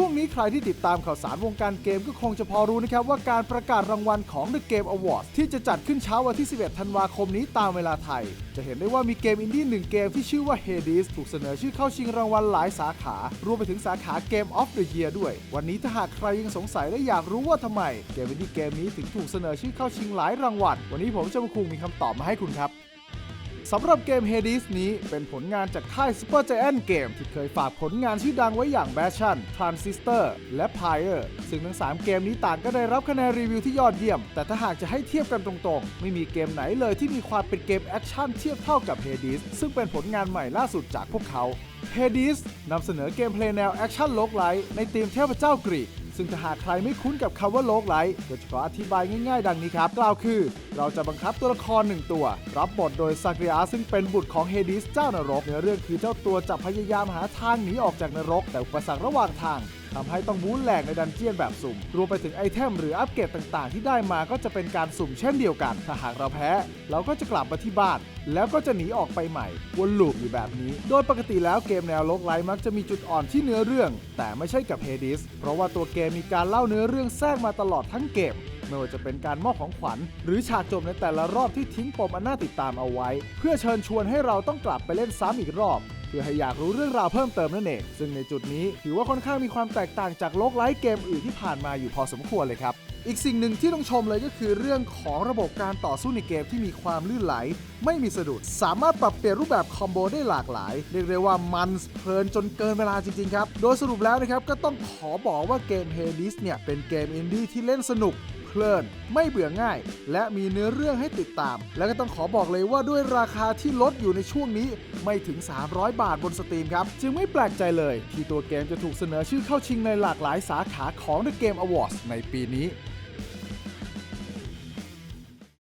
ช่วงนี้ใครที่ติดตามข่าวสารวงการเกมก็คงจะพอรู้นะครับว่าการประกาศรางวัลของ The Game Awards ที่จะจัดขึ้นเช้าวันที่ 11 ธันวาคมนี้ตามเวลาไทย จะเห็นได้ว่ามีเกมอินดี้หนึ่งเกมที่ชื่อว่า Hades ถูกเสนอชื่อเข้าชิงรางวัลหลายสาขา รวมไปถึงสาขา Game of the Year ด้วย วันนี้ถ้าหากใครยังสงสัยและอยากรู้ว่าทำไม เกมอินดี้เกมนี้ถึงถูกเสนอชื่อเข้าชิงหลายรางวัลวันนี้ผมจะมาคุงมีคำตอบมาให้คุณครับ สำหรับเกม Hades นี้เป็นผลงานจากค่าย Super Giant Game ที่เคยฝากผลงานชื่อดังไว้อย่าง Bastion Transistor และ Pyre ซึ่งทั้ง 3 เกมนี้ต่างก็ได้รับคะแนนรีวิวที่ยอดเยี่ยม แต่ถ้าหากจะให้เทียบกันตรงๆ ไม่มีเกมไหนเลยที่มีความเป็นเกมแอคชั่นเทียบเท่ากับ Hades ซึ่งเป็นผลงานใหม่ล่าสุดจากพวกเขา Hades นำเสนอเกมเพลย์แนวแอคชั่นโลกไลท์ในธีมเทพเจ้ากรีก ซึ่งถ้าหากใครไม่คุ้นกับคำว่าโลกไลท์ก็จะขออธิบายง่ายๆ ดังนี้ครับ กล่าวคือ เราจะบังคับตัวละครหนึ่งตัว รับบทโดยซากริอาซึ่งเป็นบุตรของเฮดิสเจ้านรกเนื้อเรื่องคือเจ้าตัวจะพยายามหาทางหนีออกจากนรก แต่อุปสรรคระหว่างทาง ทำให้ต้องบู๊แหลกในดันเจียนแบบสุ่ม รวมไปถึงไอเทมหรืออัปเกรดต่างๆ ที่ได้มาก็จะเป็นการสุ่มเช่นเดียวกัน ถ้าหากเราแพ้ เราก็จะกลับมาที่บ้าน แล้วก็จะหนีออกไปใหม่ วนลูปอยู่แบบนี้ โดยปกติแล้วเกมแนวโลกไลท์มักจะมีจุดอ่อนที่เนื้อเรื่อง แต่ไม่ใช่กับเฮดิสเพราะว่าตัวเกมมีการเล่าเนื้อเรื่องแทรกมาตลอดทั้งเกมไม่ว่าจะเป็นการมอบของขวัญ หรือฉากจบในแต่ละรอบที่ทิ้งปมอันน่าติดตามเอาไว้ เพื่อเชิญชวนให้เราต้องกลับไปเล่นซ้ำอีกรอบ เพื่อให้อยากรู้เรื่องราวเพิ่มเติมนั่นเอง ซึ่งในจุดนี้ถือว่าค่อนข้างมีความแตกต่างจากโลกไลท์เกมอื่นที่ผ่านมาอยู่พอสมควรเลยครับ อีกสิ่งหนึ่งที่ต้องชมเลยก็คือเรื่องของระบบการต่อสู้ในเกมที่มีความลื่นไหล ไม่มีสะดุด สามารถปรับเปลี่ยนรูปแบบคอมโบได้หลากหลาย เรียกได้ว่ามันเพลินจนเกินเวลาจริงๆครับ โดยสรุปแล้วนะครับก็ต้องขอบอกว่าเกม Hades เนี่ยเป็นเกมอินดี้ที่เล่นสนุก เพลิน ไม่เบื่อง่าย และมีเนื้อเรื่องให้ติดตาม และก็ต้องขอบอกเลยว่าด้วยราคาที่ลดอยู่ในช่วงนี้ไม่ถึง 300 บาทบนสตรีมครับ จึงไม่แปลกใจเลย ที่ตัวเกมจะถูกเสนอชื่อเข้าชิงในหลากหลายสาขาของ The Game Awards ในปีนี้